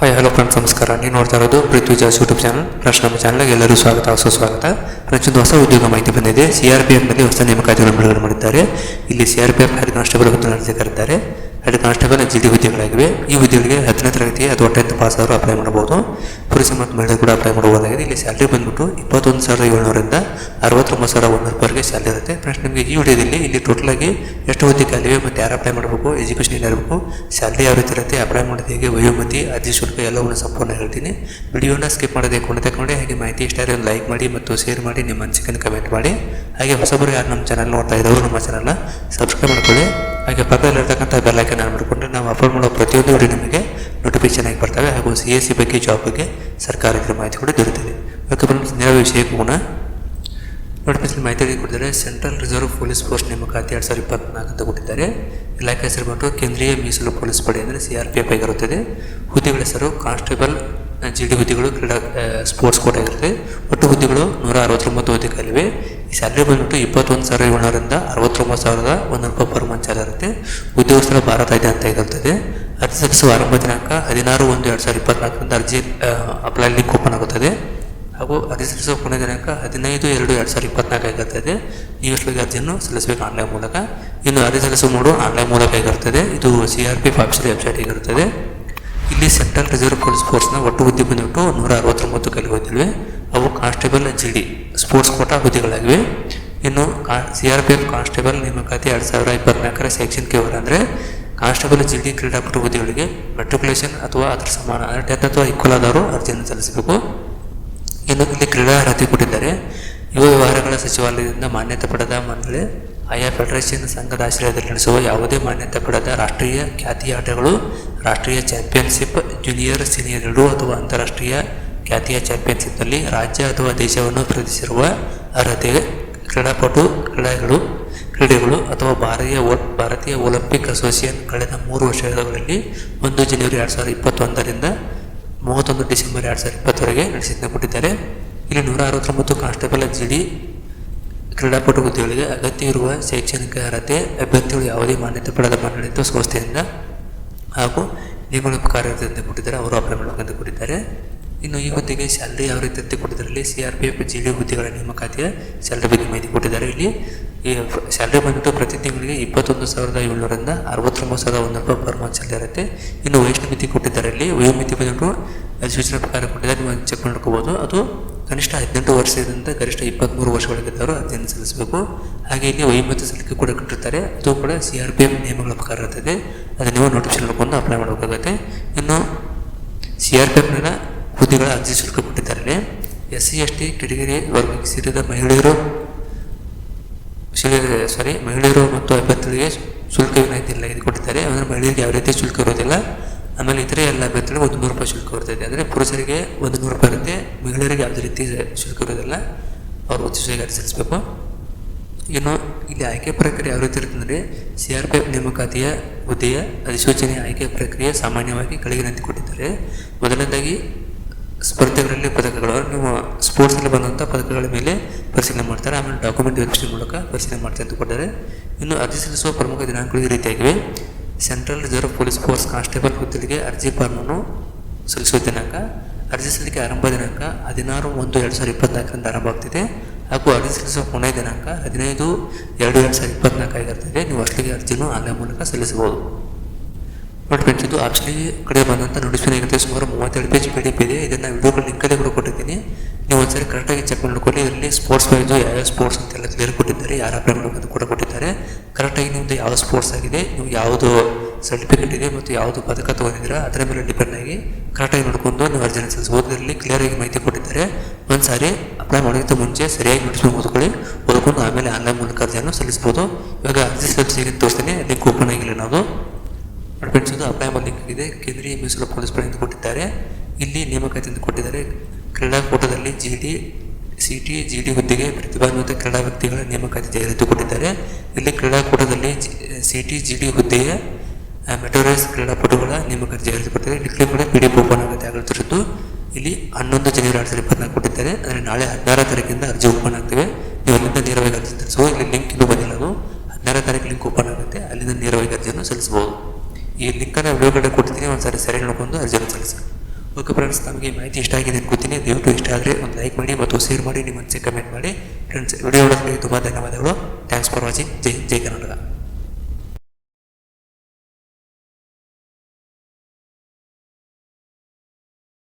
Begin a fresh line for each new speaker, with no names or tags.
Hi hello friends ನಮಸ್ಕಾರ. ನೀವು ನೋಡ್ತಾ ಇರೋದು ಪೃಥ್ವಿ ಜಾಸ್ ಯೂಟ್ಯೂಬ್ ಚಾನಲ್ ಫ್ರೆಂಡ್ಸ್ ನಮ್ಮ ಚಾನಲ್ಗೆ ಎಲ್ಲರೂ ಸ್ವಾಗತ. ಸುಸ್ವಾಗತ ಫ್ರೆಂಡ್ಸ್ ಒಂದು ಹೊಸ ಉದ್ಯೋಗ ಮಾಹಿತಿ ಬಂದಿದೆ. ಸಿ ಆರ್ ಪಿ ಎಫ್ನಲ್ಲಿ ಹೊಸ ನೇಮಕಾತಿಗಳನ್ನು ಬಿಡುಗಡೆ ಮಾಡಿದ್ದಾರೆ. ಇಲ್ಲಿ C R P F constable ಹುದ್ದೆ ಅರ್ಜಿ ಹೆಡ್ ಕಾನ್ಸ್ಟೇಬಲ್ ಜಿ ಡಿ ಹುದ್ದೆಗಳಾಗಿವೆ ಈ ಹುದ್ದೆಗಳಿಗೆ ಹತ್ತನೇ ತರಗತಿ ಅಥವಾ ಟೆಂತ್ ಪಾಸ್ ಆದರೂ ಅಪ್ಲೈ ಮಾಡಬಹುದು. ಪುರುಷ ಮತ್ತು ಮಹಿಳೆ ಕೂಡ ಅಪ್ಲೈ ಮಾಡಬಹುದಾಗಿದೆ ಇಲ್ಲಿ ಸ್ಯಾಲ್ರಿ ಬಂದ್ಬಿಟ್ಟು ಇಪ್ಪತ್ತೊಂದು ಸಾವಿರದ ಏಳ್ನೂರಿಂದ ಅರವತ್ತೊಂಬತ್ತು ಸಾವಿರದ ಒಂದೂರು ರೂಪಾಯಿಗೆ ಸ್ಯಾಲ್ರಿ ಇರುತ್ತೆ. ಫ್ರೆಂಡ್ಸ್ ನಿಮಗೆ ಈ ವಿಡಿಯೋದಲ್ಲಿ ಇಲ್ಲಿ ಟೋಟಲ್ ಆಗಿ ಎಷ್ಟು ಹುದ್ದೆ ಖಾಲಿವೆ ಮತ್ತು ಯಾರು ಅಪ್ಲೈ ಮಾಡಬೇಕು ಎಜುಕೇಷನ್ ಏನಿರಬೇಕು ಸ್ಯಾಲ್ರಿ ಯಾವ ರೀತಿ ಇರುತ್ತೆ ಅಪ್ಲೈ ಮಾಡೋದು ಹೇಗೆ, ವಯೋಮತಿ, ಅರ್ಜಿ ಶುಲ್ಕ ಎಲ್ಲವನ್ನು ಸಂಪೂರ್ಣ ಹೇಳ್ತೀನಿ. ವಿಡಿಯೋನ ಸ್ಕಿಪ್ ಮಾಡದೆ ಕೊಂಡು ತಗೊಂಡೆ ಹಾಗೆ ಮಾಹಿತಿ ಇಷ್ಟ ಒಂದು ಲೈಕ್ ಮಾಡಿ ಮತ್ತು ಶೇರ್ ಮಾಡಿ, ನಿಮ್ಮ ಅನಿಸಿಕೆಯನ್ನು ಕಮೆಂಟ್ ಮಾಡಿ. ಹಾಗೆ ಹೊಸಬರು ಯಾರು ನಮ್ಮ ಚಾನಲ್ ನೋಡ್ತಾ ಇದ್ದವರು ನಮ್ಮ ಚಾನಲ್ನ ಸಬ್ಸ್ಕ್ರೈಬ್ ಮಾಡ್ಕೊಳ್ಳಿ. ಹಾಗೆ ಪಕ್ಕದಲ್ಲಿರ್ತಕ್ಕಂಥ ಬೆಲ್ಲೈಕನ್ ಆನ್ ಮಾಡಿಕೊಂಡ್ರೆ ನಾವು ಅಪ್ಲೋಡ್ ಮಾಡೋ ಪ್ರತಿಯೊಂದು ವಿಡಿಯೋ ನಿಮಗೆ ನೋಟಿಫಿಕೇಶನ್ ಆಗಿ ಬರ್ತವೆ ಹಾಗೂ ಸಿ ಎಸ್ ಸಿ ಬಗ್ಗೆ ಜಾಬ್ ಬಗ್ಗೆ ಸರ್ಕಾರದ ಮಾಹಿತಿ ಕೂಡ ದೊರೆಯುತ್ತದೆ. ಓಕೆ ಫ್ರೆಂಡ್ಸ್ ನೇರ ವಿಷಯಕ್ಕೆ ಹೋಗೋಣ. ನೋಟಿಫಿಕೇಶನ್ ಮಾಹಿತಿ ಕೊಟ್ಟಿದ್ದಾರೆ ಸೆಂಟ್ರಲ್ ರಿಸರ್ವ್ ಪೊಲೀಸ್ ಪೋಸ್ಟ್ ನೇಮಕಾತಿ ಎರಡು ಸಾವಿರದ ಇಪ್ಪತ್ನಾಲ್ಕು ಅಂತ ಕೊಟ್ಟಿದ್ದಾರೆ. ಇಲಾಖೆ ಹೆಸರು ಬಂದು ಕೇಂದ್ರೀಯ ಮೀಸಲು ಪೊಲೀಸ್ ಪಡೆ ಅಂದರೆ ಸಿ ಆರ್ ಪಿ ಎಫ್ ಆಗಿರುತ್ತದೆ ಹುದ್ದೆಗಳ ಹೆಸರು ಕಾನ್ಸ್ಟೇಬಲ್, ಜಿ ಡಿ ಹುದ್ದೆಗಳು, ಕ್ರೀಡಾ ಸ್ಪೋರ್ಟ್ಸ್ ಕೋಟ್ ಆಗಿರುತ್ತೆ ಒಟ್ಟು ಹುದ್ದೆಗಳು ನೂರ ಅರವತ್ತೊಂಬತ್ತು ಹುದ್ದೆಗಳಿವೆ ಈ ಸ್ಯಾಲ್ರಿ ಬಂದ್ಬಿಟ್ಟು ಇಪ್ಪತ್ತೊಂದು ಸಾವಿರ ಏಳ್ನೂರಿಂದ ಅರವತ್ತೊಂಬತ್ತು ಸಾವಿರದ ಒಂದು ರೂಪಾಯಿ ಪರ್ ಮಂತ್ ಸ್ಯಾಲರಿ ಇರುತ್ತೆ ಉದ್ಯೋಗಸ್ಥರ ಭಾರತ ಇದೆ ಅಂತ ಇರುತ್ತದೆ ಅರ್ಜಿ ಸಲ್ಲಿಸುವ ಆರಂಭ ದಿನಾಂಕ ಹದಿನಾರು ಒಂದು ಎರಡು ಸಾವಿರದ ಇಪ್ಪತ್ನಾಲ್ಕರಿಂದ ಅರ್ಜಿ ಅಪ್ಲೈ ಲಿಂಕ್ ಓಪನ್ ಆಗುತ್ತದೆ. ಹಾಗೂ ಅರ್ಜಿ ಸಲ್ಲಿಸುವ ಕೊನೆ ದಿನಾಂಕ ಹದಿನೈದು ಎರಡು ಎರಡು ಸಾವಿರದ ಇಪ್ಪತ್ನಾಲ್ಕು ಆಗಿರ್ತದೆ. ನೀವು ಎಷ್ಟೊತ್ತಿಗೆ ಅರ್ಜಿಯನ್ನು ಸಲ್ಲಿಸಬೇಕು ಆನ್ಲೈನ್ ಮೂಲಕ. ಇನ್ನು ಅರ್ಜಿ ಸಲ್ಲಿಸುವ ಮೂಡು ಆನ್ಲೈನ್ ಮೂಲಕ ಆಗಿರ್ತದೆ. ಇದು C R P official website ಆಗಿರುತ್ತದೆ. ಇಲ್ಲಿ ಸೆಂಟ್ರಲ್ ರಿಸರ್ವ್ ಪೊಲೀಸ್ ಫೋರ್ಸ್ನ ಒಟ್ಟು ಹುದ್ದೆ ಬಂದ್ಬಿಟ್ಟು ನೂರ ಅರವತ್ತೊಂಬತ್ತು ಕಲಿ ಹುದ್ದೆಗಳಿವೆ ಅವು constable G D sports quota ಹುದ್ದೆಗಳಾಗಿವೆ. ಇನ್ನು ಕಾ, C R P F constable ನೇಮಕಾತಿ ಎರಡು ಸಾವಿರ ಇಪ್ಪತ್ನಾಲ್ಕರ ಸೆಕ್ಷನ್ ಕೆ ಅಂದರೆ ಕಾನ್ಸ್ಟೇಬಲ್ ಜಿ ಡಿ ಕ್ರೀಡಾಪಟು ಹುದ್ದೆಗಳಿಗೆ ಮೆಟ್ರಿಕ್ಯುಲೇಷನ್ ಅಥವಾ ಅದರ ಸಮಾನ ಅಂದರೆ ಟೆಂತ್ ಅಥವಾ ಈಕ್ವಲ್ ಆದವರು ಅರ್ಜಿಯನ್ನು ಸಲ್ಲಿಸಬೇಕು. ಇನ್ನು ಇಲ್ಲಿ ಕ್ರೀಡಾ ಅರ್ಹತೆ ಕೊಟ್ಟಿದ್ದಾರೆ. ಯುವ ವ್ಯವಹಾರಗಳ ಸಚಿವಾಲಯದಿಂದ ಮಾನ್ಯತೆ ಪಡೆದ ಮಂಡಳಿ, ಆಯಾ ಫೆಡರೇಷನ್ ಸಂಘದ ಆಶ್ರಯದಲ್ಲಿ ನಡೆಸುವ ಯಾವುದೇ ಮಾನ್ಯತೆ ಪಡೆದ ರಾಷ್ಟ್ರೀಯ ಖ್ಯಾತಿಯ ಆಟಗಳು, ರಾಷ್ಟ್ರೀಯ ಚಾಂಪಿಯನ್ಶಿಪ್, ಜೂನಿಯರ್, ಸೀನಿಯರ್ ಎರಡು ಅಥವಾ ಅಂತಾರಾಷ್ಟ್ರೀಯ ಖ್ಯಾತಿಯ ಚಾಂಪಿಯನ್ಶಿಪ್ನಲ್ಲಿ ರಾಜ್ಯ ಅಥವಾ ದೇಶವನ್ನು ಪ್ರತಿಸಿರುವ ಅರ್ಹತೆ ಕ್ರೀಡಾಪಟು, ಕ್ರೀಡೆಗಳು ಕ್ರೀಡೆಗಳು ಅಥವಾ ಭಾರತೀಯ ಭಾರತೀಯ ಒಲಿಂಪಿಕ್ ಅಸೋಸಿಯೇಷನ್ ಕಳೆದ ಮೂರು ವರ್ಷಗಳಲ್ಲಿ ಒಂದು ಜನವರಿ ಎರಡು ಸಾವಿರದ ಇಪ್ಪತ್ತೊಂದರಿಂದ ಮೂವತ್ತೊಂದು ಡಿಸೆಂಬರ್ ಎರಡು ಸಾವಿರದ ಇಪ್ಪತ್ತವರೆಗೆ ನಡೆಸಿದ್ದ ಕೊಟ್ಟಿದ್ದಾರೆ. ಇಲ್ಲಿ ನೂರ ಅರವತ್ತೊಂಬತ್ತು ಕಾನ್ಸ್ಟೇಬಲ್ ಜಿ ಡಿ ಕ್ರೀಡಾಪಟು ಹುದ್ದೆಗಳಿಗೆ ಅಗತ್ಯವಿರುವ ಶೈಕ್ಷಣಿಕ ಅರ್ಹತೆ, ಅಭ್ಯರ್ಥಿಗಳು ಯಾವುದೇ ಮಾನ್ಯತೆ ಪಡೆದ ಮಾನ್ಯ ಸಂಸ್ಥೆಯಿಂದ ಹಾಗೂ ನಿಯಮ ಕಾರ್ಯದಿಂದ ಕೊಟ್ಟಿದ್ದಾರೆ. ಅವರು ಅಪ್ಲೈ ಮಾಡಬೇಕಂತ ಕೊಟ್ಟಿದ್ದಾರೆ. ಇನ್ನು ಈ ಹುದ್ದೆಗೆ ಸ್ಯಾಲ್ರಿ ಯಾವ ರೀತಿ ಅಂತ ಕೊಟ್ಟಿದ್ದಾರೆ C R P F G D ಹುದ್ದೆಗಳ ನೇಮಕಾತಿಯ ಸ್ಯಾಲ್ರಿ ಬಗ್ಗೆ ಮಾಹಿತಿ ಕೊಟ್ಟಿದ್ದಾರೆ. ಇಲ್ಲಿ ಈ ಸ್ಯಾಲ್ರಿ ಬಂದ್ಬಿಟ್ಟು ಪ್ರತಿ ತಿಂಗಳಿಗೆ ಇಪ್ಪತ್ತೊಂದು ಸಾವಿರದ ಏಳ್ನೂರಿಂದ ಅರವತ್ತೊಂಬತ್ತು ಸಾವಿರದ ಒಂದು ರೂಪಾಯಿ ಪರ್ ಮಂತ್ ಸ್ಯಾಲ್ರಿ ಇರುತ್ತೆ. ಇನ್ನು ವಯೋಮಿತಿ ಮಿತಿ ಕೊಟ್ಟಿದ್ದಾರೆ ಇಲ್ಲಿ ವಯೋಮಿತಿ ಬಂದ್ಬಿಟ್ಟು ಅಧಿಸೂಚನೆ ಪ್ರಕಾರ ಕೊಟ್ಟಿದ್ದಾರೆ. ನೀವು ಚೆಕ್ ಮಾಡ್ಕೋಬೋದು. ಅದು ಕನಿಷ್ಠ ಹದಿನೆಂಟು ವರ್ಷದಿಂದ ಗರಿಷ್ಠ ಇಪ್ಪತ್ತ್ಮೂರು ವರ್ಷಗಳಿಗಿದ್ದವರು ಅರ್ಜಿಯನ್ನು ಸಲ್ಲಿಸಬೇಕು. ಹಾಗೆ ಇಲ್ಲಿ ವಯೋಮಿತಿ ಸಲ್ಲಿಕೆ ಕೂಡ ಕೊಟ್ಟಿರ್ತಾರೆ. ಅದು ಕೂಡ ಸಿ ಆರ್ ಪಿ ಎಫ್ ನಿಯಮಗಳ ಪ್ರಕಾರ ಇರ್ತದೆ. ಅದನ್ನು ನೀವು ನೋಟಿಫಿಕೇಶನ್ ನೋಡ್ಕೊಂಡು ಅಪ್ಲೈ ಮಾಡಬೇಕಾಗುತ್ತೆ. ಇನ್ನು ಸಿ ಆರ್ ಪಿ ಎಫ್ನ ಹುದ್ದೆಗಳ ಅರ್ಜಿ ಶುಲ್ಕ ಕೊಟ್ಟಿದ್ದಾರೆ S C S T category ವರ್ಗಕ್ಕೆ ಸೇರಿದ ಮಹಿಳೆಯರು ಸಾರಿ ಮಹಿಳೆಯರು ಮತ್ತು ಅಭ್ಯರ್ಥಿಗಳಿಗೆ ಶುಲ್ಕ ವಿನಾಯಿತಿ ಇಲ್ಲ ಇದು ಕೊಟ್ಟಿದ್ದಾರೆ ಅಂದರೆ ಮಹಿಳೆಯರಿಗೆ ಯಾವ ರೀತಿ ಶುಲ್ಕ ಇರೋದಿಲ್ಲ ಆಮೇಲೆ ಇತರೆ ಎಲ್ಲ ಅಭ್ಯರ್ಥಿಗಳಿಗೆ ಒಂದು ನೂರು ರೂಪಾಯಿ ಶುಲ್ಕ ಇರ್ತದೆ ಅಂದರೆ ಪುರುಷರಿಗೆ ಒಂದು ನೂರು ರೂಪಾಯಿ ಇರುತ್ತೆ. ಮಹಿಳೆಯರಿಗೆ ಯಾವುದೇ ರೀತಿ ಶುಲ್ಕ ಇರೋದಿಲ್ಲ ಅವರು ಉಚಿತವಾಗಿ ಅರ್ಜಿ ಸಲ್ಲಿಸಬೇಕು. ಇನ್ನು ಇಲ್ಲಿ ಆಯ್ಕೆ ಪ್ರಕ್ರಿಯೆ ಯಾವ ರೀತಿ ಇರುತ್ತೆ ಅಂದರೆ ಸಿ ಆರ್ ಪಿ ಎಫ್ ನೇಮಕಾತಿಯ ಹುದ್ದೆಯ ಅಧಿಸೂಚನೆ ಆಯ್ಕೆ ಪ್ರಕ್ರಿಯೆ ಸಾಮಾನ್ಯವಾಗಿ ಕೆಳಗಿನಂತೆ ಕೊಟ್ಟಿದ್ದಾರೆ ಮೊದಲನೇದಾಗಿ ಸ್ಪರ್ಧೆಗಳಲ್ಲಿ ಪದಕಗಳು ನೀವು ಸ್ಪೋರ್ಟ್ಸಲ್ಲಿ ಬಂದಂಥ ಪದಕಗಳ ಮೇಲೆ ಪರಿಶೀಲನೆ ಮಾಡ್ತಾರೆ. ಆಮೇಲೆ ಡಾಕ್ಯುಮೆಂಟ್ ವೆರಿಫಿಕೇಷನ್ ಮೂಲಕ ಪರಿಶೀಲನೆ ಮಾಡ್ತಾರೆ ಅಂತ ಕೊಟ್ಟರೆ ಇನ್ನು ಅರ್ಜಿ ಸಲ್ಲಿಸುವ ಪ್ರಮುಖ ದಿನಾಂಕಗಳು ಈ ರೀತಿಯಾಗಿವೆ. Central reserve police force constable ಹುದ್ದೆಗೆ ಅರ್ಜಿ ಫಾರ್ಮನ್ನು ಸಲ್ಲಿಸುವ ದಿನಾಂಕ, ಅರ್ಜಿ ಸಲ್ಲಿಕೆ ಆರಂಭ ದಿನಾಂಕ ಹದಿನಾರು ಒಂದು ಎರಡು ಸಾವಿರದ ಇಪ್ಪತ್ನಾಲ್ಕರಿಂದ ಆರಂಭ ಆಗ್ತಿದೆ. ಹಾಗೂ ಅರ್ಜಿ ಸಲ್ಲಿಸುವ ಕೊನೆಯ ದಿನಾಂಕ ಹದಿನೈದು ಎರಡು ಎರಡು ಸಾವಿರದ ಇಪ್ಪತ್ನಾಲ್ಕು ಆಗಿರ್ತದೆ. ನೀವು ಅಷ್ಟೇ ಅರ್ಜಿಯನ್ನು ಆನ್ಲೈನ್ ಮೂಲಕ ಸಲ್ಲಿಸಬಹುದು. ಫ್ರೆಂಡ್ಸ್ ಇದು ಆಪ್ಷನ್ಲಿ ಕಡೆ ಬಂದಂಥ ನೋಟಿಫಿಕೇಶನ್ ಆಗಿರುತ್ತೆ ಸುಮಾರು ಮೂವತ್ತೆರಡು ಪೇಜ್ ಪಿ ಡಿ ಇದೆ. ಇದನ್ನು ವಿಡಿಯೋಗಳು ಲಿಂಕಲ್ಲಿ ಕೂಡ ಕೊಟ್ಟಿದ್ದೀನಿ. ನೀವು ಒಂದ್ಸರಿ ಕರೆಕ್ಟಾಗಿ ಚೆಕ್ ಮಾಡ್ಕೊಳ್ಳಿ. ಇದರಲ್ಲಿ ಸ್ಪೋರ್ಟ್ಸ್ ವೈಸು ಯಾವ ಸ್ಪೋರ್ಟ್ಸ್ ಅಂತೆಲ್ಲ ಕ್ಲಿಯರ್ ಕೊಟ್ಟಿದ್ದಾರೆ. ಯಾರು ಅಪ್ಲೈ ಅಂತ ಕೂಡ ಕೊಟ್ಟಿದ್ದಾರೆ. ಕರೆಕ್ಟಾಗಿ ನಿಮ್ಮದು ಯಾವ ಸ್ಪೋರ್ಟ್ಸ್ ಆಗಿದೆ ನೀವು ಯಾವುದು ಸರ್ಟಿಫಿಕೇಟ್ ಇದೆ ಮತ್ತು ಯಾವುದು ಪದಕ ತೊಗೊಂಡಿದ್ದೀರಾ, ಅದರ ಮೇಲೆ ಡಿಪೆಂಡ್ ಆಗಿ ಕರೆಕ್ಟಾಗಿ ನೋಡ್ಕೊಂಡು ನೀವು ಅರ್ಜಿನ ಓದೋದ್ರಲ್ಲಿ ಕ್ಲಿಯರಾಗಿ ಮಾಹಿತಿ ಕೊಟ್ಟಿದ್ದಾರೆ. ಒಂದು ಸಾರಿ ಅಪ್ಲೈ ಮಾಡೋದಕ್ಕಿಂತ ಮುಂಚೆ ಸರಿಯಾಗಿ ನೋಡಿಸ್ಕೊಂಡು ಓದ್ಕೊಳ್ಳಿ. ಓದ್ಕೊಂಡು ಆಮೇಲೆ ಆನ್ಲೈನ್ ಮೂಲಕ ಅರ್ಜಿಯನ್ನು ಸಲ್ಲಿಸ್ಬೋದು. ಇವಾಗ ಅರ್ಜಿ ಸಲ್ಲಿಸಿ ತೋರಿಸ್ತೀನಿ. ಲಿಂಕ್ ಓಪನ್ ಆಗಿಲ್ಲ ನಾವು. ಫ್ರೆಂಡ್ಸ್ ಇದು ಅಪ್ಲೈ ಕೇಂದ್ರೀಯ ಮೀಸಲು ಪೊಲೀಸ್ ಅಂತ ಕೊಟ್ಟಿದ್ದಾರೆ. ಇಲ್ಲಿ ನೇಮಕಾತಿ ಎಂದು ಕೊಟ್ಟಿದ್ದಾರೆ. ಕ್ರೀಡಾಕೂಟದಲ್ಲಿ G D, C T, G D ಹುದ್ದೆಗೆ ಪ್ರತಿಭಾನ್ವಿತ ಕ್ರೀಡಾ ವ್ಯಕ್ತಿಗಳ ನೇಮಕಾತಿ ಜಾಹೀರಾತು ಕೊಟ್ಟಿದ್ದಾರೆ. ಇಲ್ಲಿ ಕ್ರೀಡಾಕೂಟದಲ್ಲಿ ಸಿ ಟಿ, ಜಿ ಡಿ ಹುದ್ದೆಯ ಮೆಟೋರೈಸ್ ಕ್ರೀಡಾಪಟುಗಳ ನೇಮಕಾತಿ ಜಾಹೀರಾತು ಕೊಟ್ಟಿದ್ದಾರೆ. ಕೂಡ ಪಿ ಡಿ ಓಪನ್ ಆಗುತ್ತೆ ಆಗಿರ್ತಿರೋದು ಇಲ್ಲಿ ಹನ್ನೊಂದು ಜನವರಿ ಎರಡು ಸಾವಿರದ ಇಪ್ಪತ್ನಾಲ್ಕು ಕೊಟ್ಟಿದ್ದಾರೆ. ಅಂದರೆ ನಾಳೆ ಹದಿನಾರು ತಾರೀಕಿಂದ ಅರ್ಜಿ ಓಪನ್ ಆಗ್ತವೆ. ನೀವು ಅಲ್ಲಿಂದ ನೇರವಾಗಿ ಅರ್ಜಿ ಸಲ್ಲಿಸಬಹುದು. ಇಲ್ಲಿ ಲಿಂಕ್ ಇನ್ನೂ ಬಂದಿಲ್ಲ ಅದು. ಹದಿನಾರು ತಾರೀಕು ಲಿಂಕ್ ಓಪನ್ ಆಗುತ್ತೆ. ಅಲ್ಲಿಂದ ನೇರವಾಗಿ ಅರ್ಜಿಯನ್ನು ಸಲ್ಲಿಸಬಹುದು. ಈ ಲಿಂಕನ್ನು ವಿಡಿಯೋ ಕಡೆ ಕೊಡ್ತೀನಿ ಒಂದು ಸಾರಿ ಸರಿ ನೋಡ್ಕೊಂಡು ಅರ್ಜಿಯನ್ನು ಸಲ್ಲಿಸಿ ಓಕೆ ಫ್ರೆಂಡ್ಸ್ ನಮಗೆ ಮಾಹಿತಿ ಇಷ್ಟ ಆಗಿದೆ ಅನ್ಕೋತೀನಿ. ದಯವಿಟ್ಟು ಇಷ್ಟ ಆದರೆ ಒಂದು ಲೈಕ್ ಮಾಡಿ ಮತ್ತು ಶೇರ್ ಮಾಡಿ, ನಿಮ್ಮ ಮನಸ್ಸಿಗೆ ಕಮೆಂಟ್ ಮಾಡಿ. ಫ್ರೆಂಡ್ಸ್ ವಿಡಿಯೋ ನೋಡೋದಕ್ಕೆ ತುಂಬ ಧನ್ಯವಾದಗಳು. ಥ್ಯಾಂಕ್ಸ್ ಫಾರ್ ವಾಚಿಂಗ್ ಜೈ ಜೈ ಕರ್ನಾಟಕ.